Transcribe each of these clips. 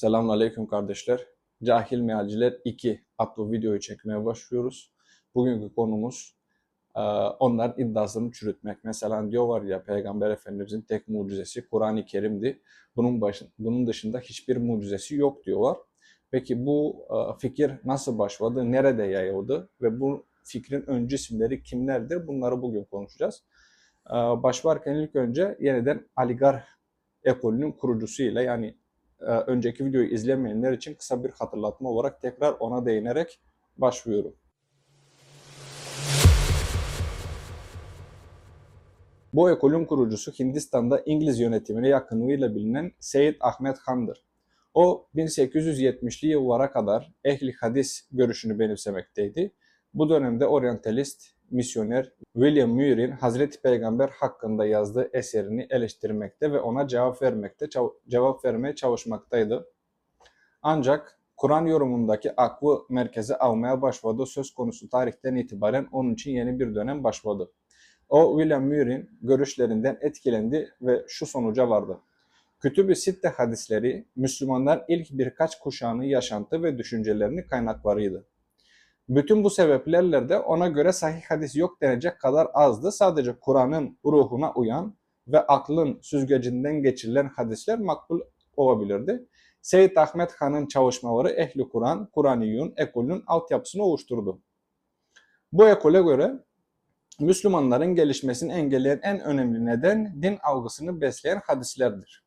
Selamünaleyküm kardeşler. Cahil Mealciler 2 adlı videoyu çekmeye başlıyoruz. Bugünkü konumuz e, onların iddiasını çürütmek. Mesela diyorlar ya Peygamber Efendimizin tek mucizesi Kur'an-ı Kerim'di. Bunun, başı, bunun dışında hiçbir mucizesi yok diyorlar. Peki bu e, fikir nasıl başladı, nerede yayıldı ve bu fikrin öncü isimleri kimlerdir? Bunları bugün konuşacağız. E, başlarken ilk önce yeniden Aligar ekolünün kurucusuyla yani önceki videoyu izlemeyenler için kısa bir hatırlatma olarak tekrar ona değinerek başlıyorum. Bu ekolün kurucusu Hindistan'da İngiliz yönetimine yakınlığıyla bilinen Seyyid Ahmet Han'dır. O 1870'li yıllara kadar ehli hadis görüşünü benimsemekteydi. Bu dönemde oryantalist, misyoner William Muir'in Hazreti Peygamber hakkında yazdığı eserini eleştirmekte ve ona cevap vermekte cevap vermeye çalışmaktaydı. Ancak Kur'an yorumundaki aklı merkeze almaya başladığı söz konusu tarihten itibaren onun için yeni bir dönem başladı. O William Muir'in görüşlerinden etkilendi ve şu sonuca vardı. Kütüb-i Sitte hadisleri Müslümanlar ilk birkaç kuşağının yaşantı ve düşüncelerini kaynaklarıydı. Bütün bu sebeplerle de ona göre sahih hadis yok denecek kadar azdı. Sadece Kur'an'ın ruhuna uyan ve aklın süzgecinden geçirilen hadisler makbul olabilirdi. Seyyid Ahmet Han'ın çalışmaları Ehli Kur'an, Kur'aniyun ekolünün altyapısını oluşturdu. Bu ekole göre Müslümanların gelişmesini engelleyen en önemli neden din algısını besleyen hadislerdir.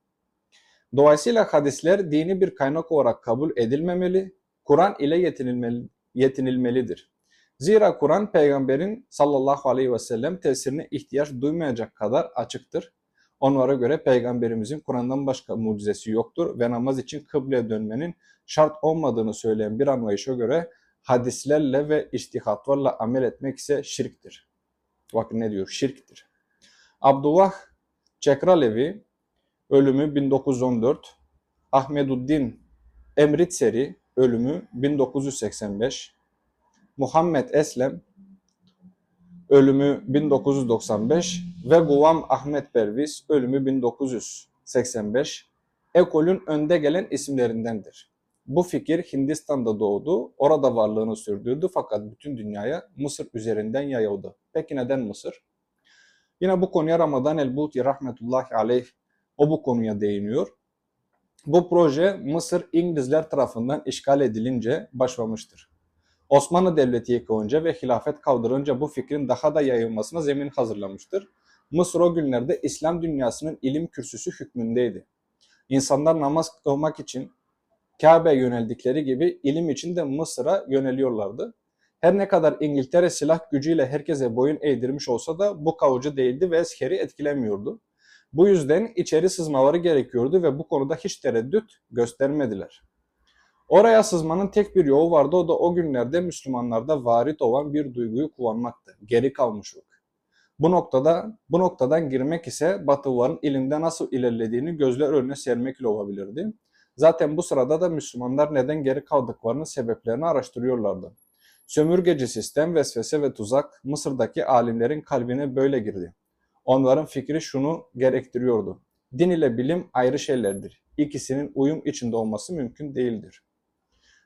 Dolayısıyla hadisler dini bir kaynak olarak kabul edilmemeli, Kur'an ile yetinilmeli, yetinilmelidir. Zira Kur'an peygamberin sallallahu aleyhi ve sellem tesirine ihtiyaç duymayacak kadar açıktır. Onlara göre peygamberimizin Kur'an'dan başka mucizesi yoktur ve namaz için kıbleye dönmenin şart olmadığını söyleyen bir anlayışa göre hadislerle ve iştihatlarla amel etmek ise şirktir. Bakın ne diyor? Şirktir. Abdullah Çekralevi ölümü 1914, Ahmeduddin Emritseri ölümü 1985. Muhammed Eslem ölümü 1995 ve Guvam Ahmet Perviz ölümü 1985 ekolün önde gelen isimlerindendir. Bu fikir Hindistan'da doğdu, orada varlığını sürdürdü fakat bütün dünyaya Mısır üzerinden yayıldı. Peki neden Mısır? Yine bu konuya Ramadan el-Buti rahmetullahi aleyh o bu konuya değiniyor. Bu proje Mısır İngilizler tarafından işgal edilince başlamıştır. Osmanlı Devleti yıkılınca ve hilafet kaldırınca bu fikrin daha da yayılmasına zemin hazırlamıştır. Mısır o günlerde İslam dünyasının ilim kürsüsü hükmündeydi. İnsanlar namaz kılmak için Kabe'ye yöneldikleri gibi ilim için de Mısır'a yöneliyorlardı. Her ne kadar İngiltere silah gücüyle herkese boyun eğdirmiş olsa da bu kavucu değildi ve askeri etkilemiyordu. Bu yüzden içeri sızmaları gerekiyordu ve bu konuda hiç tereddüt göstermediler. Oraya sızmanın tek bir yolu vardı o da o günlerde Müslümanlarda varit olan bir duyguyu kullanmaktı. Geri kalmışlık. Bu noktada bu noktadan girmek ise Batılıların ilimde nasıl ilerlediğini gözler önüne sermekle olabilirdi. Zaten bu sırada da Müslümanlar neden geri kaldıklarının sebeplerini araştırıyorlardı. Sömürgeci sistem, vesvese ve tuzak Mısır'daki alimlerin kalbine böyle girdi. Onların fikri şunu gerektiriyordu. Din ile bilim ayrı şeylerdir. İkisinin uyum içinde olması mümkün değildir.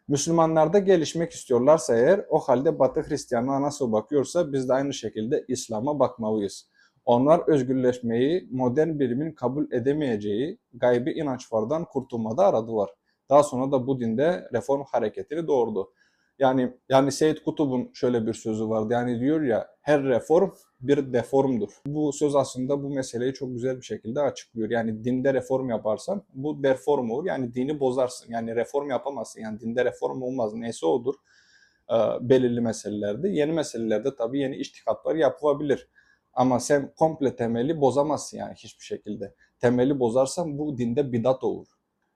Müslümanlarda gelişmek istiyorlarsa eğer o halde Batı Hristiyanlığa nasıl bakıyorsa biz de aynı şekilde İslam'a bakmalıyız. Onlar özgürleşmeyi modern bilimin kabul edemeyeceği gaybi inançlardan kurtulmada aradılar. Daha sonra da bu dinde reform hareketini doğurdu. Yani yani Seyyid Kutub'un şöyle bir sözü vardı. Yani diyor ya her reform bir deformdur. Bu söz aslında bu meseleyi çok güzel bir şekilde açıklıyor. Yani dinde reform yaparsan bu deform olur. Yani dini bozarsın. Yani reform yapamazsın. Yani dinde reform olmaz. Neyse odur e, belirli meselelerde. Yeni meselelerde tabii yeni iştihatlar yapılabilir. Ama sen komple temeli bozamazsın yani hiçbir şekilde. Temeli bozarsan bu dinde bidat olur.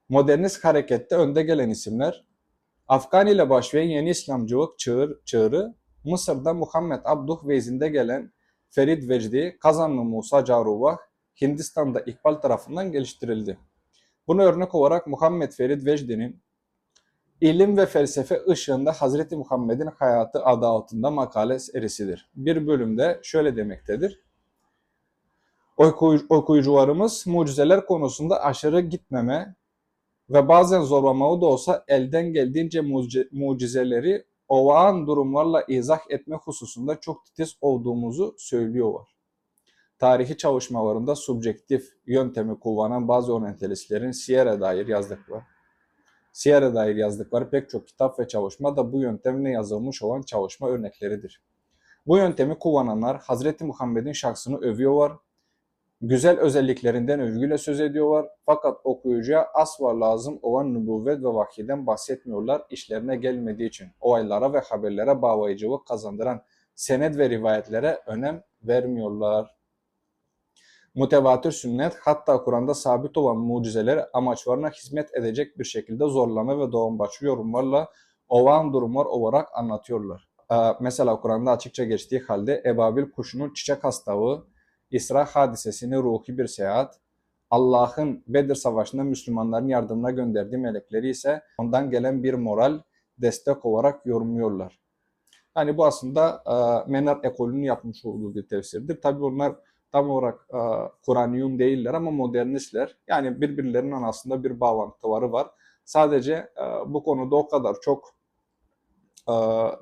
Modernist harekette önde gelen isimler Afgan ile başlayan yeni İslamcılık çığır, çığırı Mısır'da Muhammed Abduh vezinde gelen Ferid Vecdi, Kazanlı Musa Caruvah, Hindistan'da İkbal tarafından geliştirildi. Buna örnek olarak Muhammed Ferid Vecdi'nin İlim ve felsefe ışığında Hazreti Muhammed'in hayatı adı altında makale serisidir. Bir bölümde şöyle demektedir. Okuyucularımız mucizeler konusunda aşırı gitmeme, ve bazen zorlamalı da olsa elden geldiğince mucize- mucizeleri olağan durumlarla izah etme hususunda çok titiz olduğumuzu söylüyorlar. Tarihi çalışmalarında subjektif yöntemi kullanan bazı orientalistlerin Sierra dair yazdıkları, Sierra dair yazdıkları pek çok kitap ve çalışma da bu yöntemle yazılmış olan çalışma örnekleridir. Bu yöntemi kullananlar Hazreti Muhammed'in şahsını övüyorlar, güzel özelliklerinden övgüyle söz ediyorlar fakat okuyucuya asla lazım olan nübüvvet ve vahiyden bahsetmiyorlar işlerine gelmediği için olaylara ve haberlere bağlayıcılık kazandıran senet ve rivayetlere önem vermiyorlar. Mutevatir sünnet hatta Kur'an'da sabit olan mucizeleri amaçlarına hizmet edecek bir şekilde zorlama ve doğumbaşı yorumlarla olağan durumlar olarak anlatıyorlar. Ee, Mesela Kur'an'da açıkça geçtiği halde ebabil kuşunun çiçek hastalığı, İsra hadisesini ruhi bir seyahat, Allah'ın Bedir Savaşı'nda Müslümanların yardımına gönderdiği melekleri ise ondan gelen bir moral destek olarak yorumluyorlar. Yani bu aslında e, Menar ekolünün yapmış olduğu bir tefsirdir. Tabii onlar tam olarak e, Kur'aniyun değiller ama modernistler. Yani birbirlerinin aslında bir bağlantıları var. Sadece e, bu konuda o kadar çok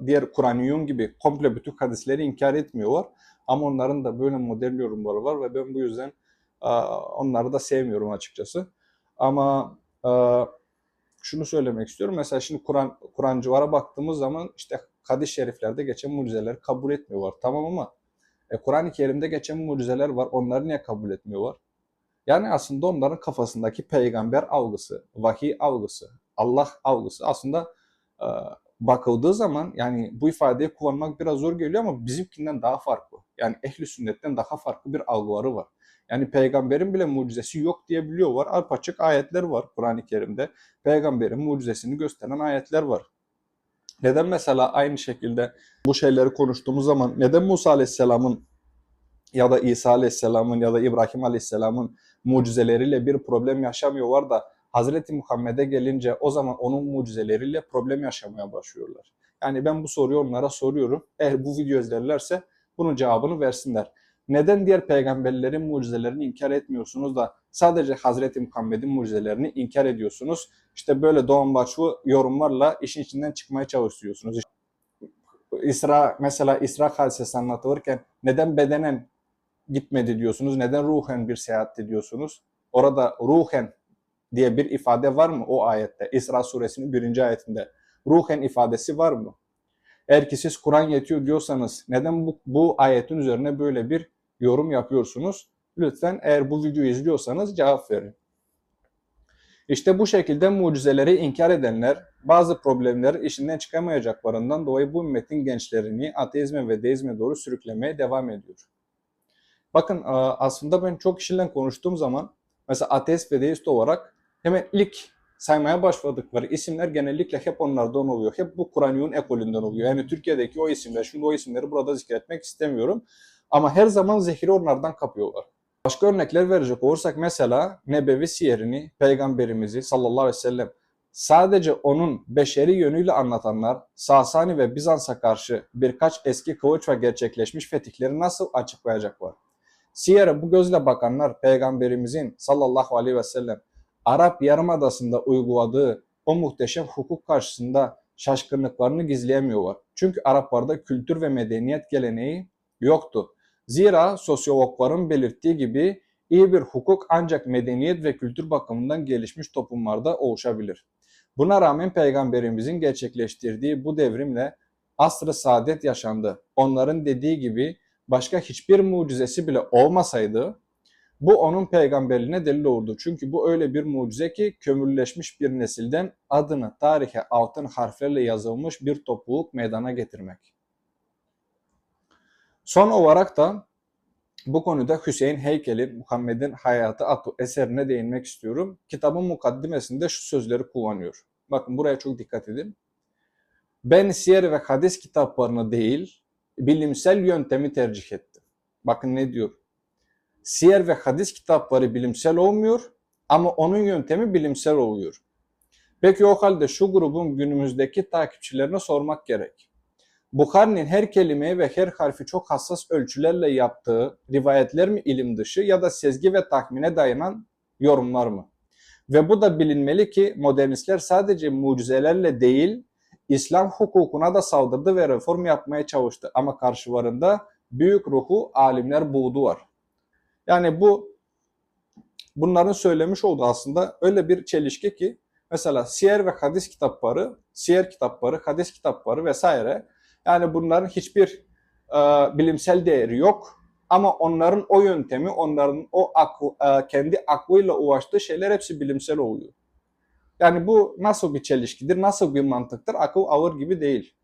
diğer Kur'aniyun gibi komple bütün hadisleri inkar etmiyorlar. Ama onların da böyle modern yorumları var ve ben bu yüzden onları da sevmiyorum açıkçası. Ama şunu söylemek istiyorum. Mesela şimdi Kur'an Kur'ancılara baktığımız zaman işte hadis-i şeriflerde geçen mucizeleri kabul etmiyorlar. Tamam ama e, Kur'an-ı Kerim'de geçen mucizeler var. Onları niye kabul etmiyorlar? Yani aslında onların kafasındaki peygamber algısı, vahiy algısı, Allah algısı aslında bakıldığı zaman yani bu ifadeyi kullanmak biraz zor geliyor ama bizimkinden daha farklı. Yani ehli sünnetten daha farklı bir algıları var. Yani peygamberin bile mucizesi yok diyebiliyorlar. Arpaçık ayetler var Kur'an-ı Kerim'de. Peygamberin mucizesini gösteren ayetler var. Neden mesela aynı şekilde bu şeyleri konuştuğumuz zaman neden Musa Aleyhisselam'ın ya da İsa Aleyhisselam'ın ya da İbrahim Aleyhisselam'ın mucizeleriyle bir problem yaşamıyorlar da Hazreti Muhammed'e gelince o zaman onun mucizeleriyle problem yaşamaya başlıyorlar. Yani ben bu soruyu onlara soruyorum. Eğer bu video izlerlerse bunun cevabını versinler. Neden diğer peygamberlerin mucizelerini inkar etmiyorsunuz da sadece Hazreti Muhammed'in mucizelerini inkar ediyorsunuz? İşte böyle doğumbaşı yorumlarla işin içinden çıkmaya çalışıyorsunuz. İsra mesela İsra hadisesi anlatılırken neden bedenen gitmedi diyorsunuz? Neden ruhen bir seyahat diyorsunuz? Orada ruhen diye bir ifade var mı o ayette? İsra suresinin birinci ayetinde. Ruhen ifadesi var mı? Eğer ki siz Kur'an yetiyor diyorsanız neden bu, bu ayetin üzerine böyle bir yorum yapıyorsunuz? Lütfen eğer bu videoyu izliyorsanız cevap verin. İşte bu şekilde mucizeleri inkar edenler bazı problemleri işinden çıkamayacaklarından dolayı bu ümmetin gençlerini ateizme ve deizme doğru sürüklemeye devam ediyor. Bakın aslında ben çok kişiyle konuştuğum zaman mesela ateist ve deist olarak hemen ilk saymaya başladıkları isimler genellikle hep onlardan oluyor. Hep bu Kur'aniyun ekolünden oluyor. Yani Türkiye'deki o isimler, şimdi o isimleri burada zikretmek istemiyorum. Ama her zaman zehri onlardan kapıyorlar. Başka örnekler verecek olursak mesela Nebevi siyerini, peygamberimizi sallallahu aleyhi ve sellem sadece onun beşeri yönüyle anlatanlar Sasani ve Bizans'a karşı birkaç eski kılıç ve gerçekleşmiş fetihleri nasıl açıklayacaklar? Siyer'e bu gözle bakanlar peygamberimizin sallallahu aleyhi ve sellem Arap Yarımadası'nda uyguladığı o muhteşem hukuk karşısında şaşkınlıklarını gizleyemiyorlar. Çünkü Araplarda kültür ve medeniyet geleneği yoktu. Zira sosyologların belirttiği gibi iyi bir hukuk ancak medeniyet ve kültür bakımından gelişmiş toplumlarda oluşabilir. Buna rağmen peygamberimizin gerçekleştirdiği bu devrimle asr-ı saadet yaşandı. Onların dediği gibi başka hiçbir mucizesi bile olmasaydı bu onun peygamberliğine delil olurdu. Çünkü bu öyle bir mucize ki kömürleşmiş bir nesilden adını tarihe altın harflerle yazılmış bir topluluk meydana getirmek. Son olarak da bu konuda Hüseyin Heykeli Muhammed'in Hayatı adlı eserine değinmek istiyorum. Kitabın mukaddimesinde şu sözleri kullanıyor. Bakın buraya çok dikkat edin. Ben siyer ve hadis kitaplarını değil, bilimsel yöntemi tercih ettim. Bakın ne diyor? Siyer ve hadis kitapları bilimsel olmuyor ama onun yöntemi bilimsel oluyor. Peki o halde şu grubun günümüzdeki takipçilerine sormak gerek. Bukhari'nin her kelimeyi ve her harfi çok hassas ölçülerle yaptığı rivayetler mi ilim dışı ya da sezgi ve tahmine dayanan yorumlar mı? Ve bu da bilinmeli ki modernistler sadece mucizelerle değil, İslam hukukuna da saldırdı ve reform yapmaya çalıştı. Ama karşılarında büyük ruhu alimler buğdu var. Yani bu bunların söylemiş olduğu aslında öyle bir çelişki ki mesela siyer ve hadis kitapları, siyer kitapları, hadis kitapları vesaire yani bunların hiçbir e, bilimsel değeri yok. Ama onların o yöntemi, onların o aklı, e, kendi aklıyla ulaştığı şeyler hepsi bilimsel oluyor. Yani bu nasıl bir çelişkidir, nasıl bir mantıktır? Akıl alır gibi değil.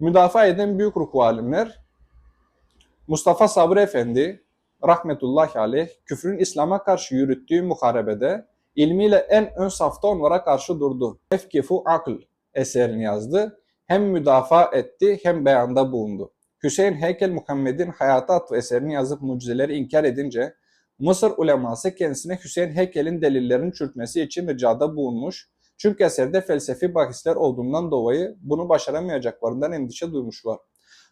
Müdafaa eden büyük ruhu alimler Mustafa Sabri Efendi rahmetullahi aleyh küfrün İslam'a karşı yürüttüğü muharebede ilmiyle en ön safta onlara karşı durdu. Efkifu akıl eserini yazdı. Hem müdafaa etti hem beyanda bulundu. Hüseyin Heykel Muhammed'in Hayatı adlı eserini yazıp mucizeleri inkar edince Mısır uleması kendisine Hüseyin Heykel'in delillerini çürütmesi için ricada bulunmuş. Çünkü eserde felsefi bahisler olduğundan dolayı bunu başaramayacaklarından endişe duymuşlar.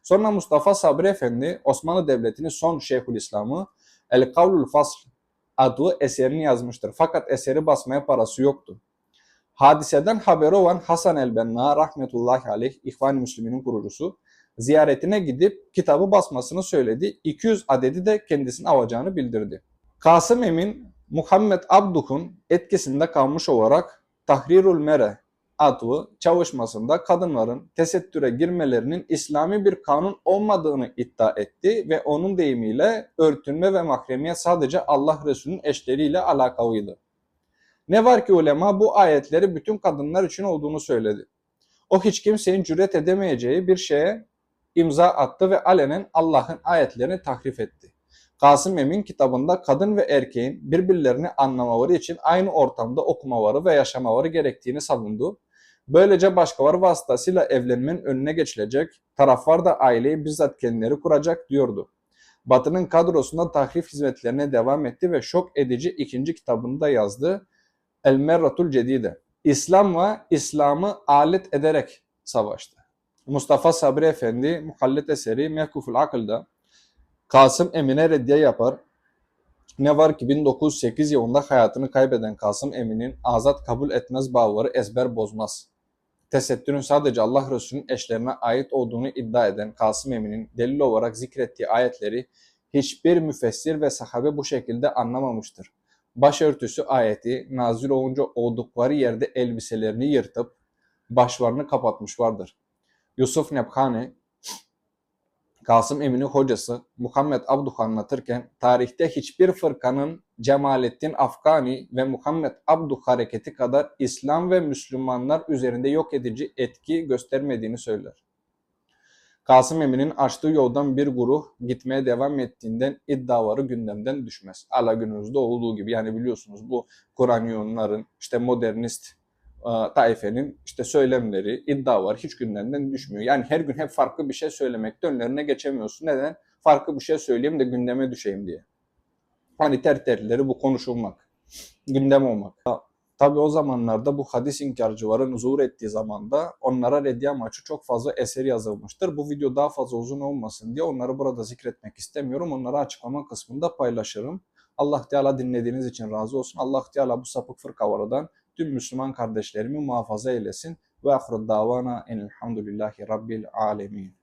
Sonra Mustafa Sabri Efendi Osmanlı Devleti'nin son Şeyhülislam'ı El Kavlul Fasl adlı eserini yazmıştır. Fakat eseri basmaya parası yoktu. Hadiseden haberi olan Hasan el-Benna rahmetullahi aleyh İhvan-ı Müslümin'in kurucusu ziyaretine gidip kitabı basmasını söyledi. 200 adedi de kendisinin alacağını bildirdi. Kasım Emin Muhammed Abduh'un etkisinde kalmış olarak Tahrirul Mere adlı çalışmasında kadınların tesettüre girmelerinin İslami bir kanun olmadığını iddia etti ve onun deyimiyle örtünme ve mahremiyet sadece Allah Resulü'nün eşleriyle alakalıydı. Ne var ki ulema bu ayetleri bütün kadınlar için olduğunu söyledi. O hiç kimsenin cüret edemeyeceği bir şeye imza attı ve alenen Allah'ın ayetlerini tahrif etti. Kasım Emin kitabında kadın ve erkeğin birbirlerini anlamaları için aynı ortamda okumaları ve yaşamaları gerektiğini savundu. Böylece başkaları vasıtasıyla evlenmenin önüne geçilecek, taraflar da aileyi bizzat kendileri kuracak diyordu. Batı'nın kadrosunda tahrif hizmetlerine devam etti ve şok edici ikinci kitabını da yazdı. El Merratul Cedide. İslam'la İslam'ı alet ederek savaştı. Mustafa Sabri Efendi muhallet eseri Mehkuful Akıl'da Kasım Emin'e reddiye yapar. Ne var ki 1908 yılında hayatını kaybeden Kasım Emin'in azat kabul etmez bağları ezber bozmaz. Tesettürün sadece Allah Resulü'nün eşlerine ait olduğunu iddia eden Kasım Emin'in delil olarak zikrettiği ayetleri hiçbir müfessir ve sahabe bu şekilde anlamamıştır. Başörtüsü ayeti nazil olunca oldukları yerde elbiselerini yırtıp başlarını kapatmış vardır. Yusuf Nebhani, Kasım Emin'in hocası Muhammed Abduh anlatırken tarihte hiçbir fırkanın Cemalettin Afgani ve Muhammed Abduh hareketi kadar İslam ve Müslümanlar üzerinde yok edici etki göstermediğini söyler. Kasım Emin'in açtığı yoldan bir grup gitmeye devam ettiğinden iddiaları gündemden düşmez. Ala günümüzde olduğu gibi yani biliyorsunuz bu Kur'aniyonların işte modernist taifenin işte söylemleri, iddia var hiç gündemden düşmüyor. Yani her gün hep farklı bir şey söylemekte önlerine geçemiyorsun. Neden? Farklı bir şey söyleyeyim de gündeme düşeyim diye. Hani ter terleri bu konuşulmak, gündem olmak. Tabi o zamanlarda bu hadis inkarcıların zuhur ettiği zamanda onlara reddiye amaçlı çok fazla eser yazılmıştır. Bu video daha fazla uzun olmasın diye onları burada zikretmek istemiyorum. Onları açıklama kısmında paylaşırım. Allah Teala dinlediğiniz için razı olsun. Allah Teala bu sapık fırkalardan tüm Müslüman kardeşlerimi muhafaza eylesin. Ve ahru davana enelhamdülillahi rabbil alemin.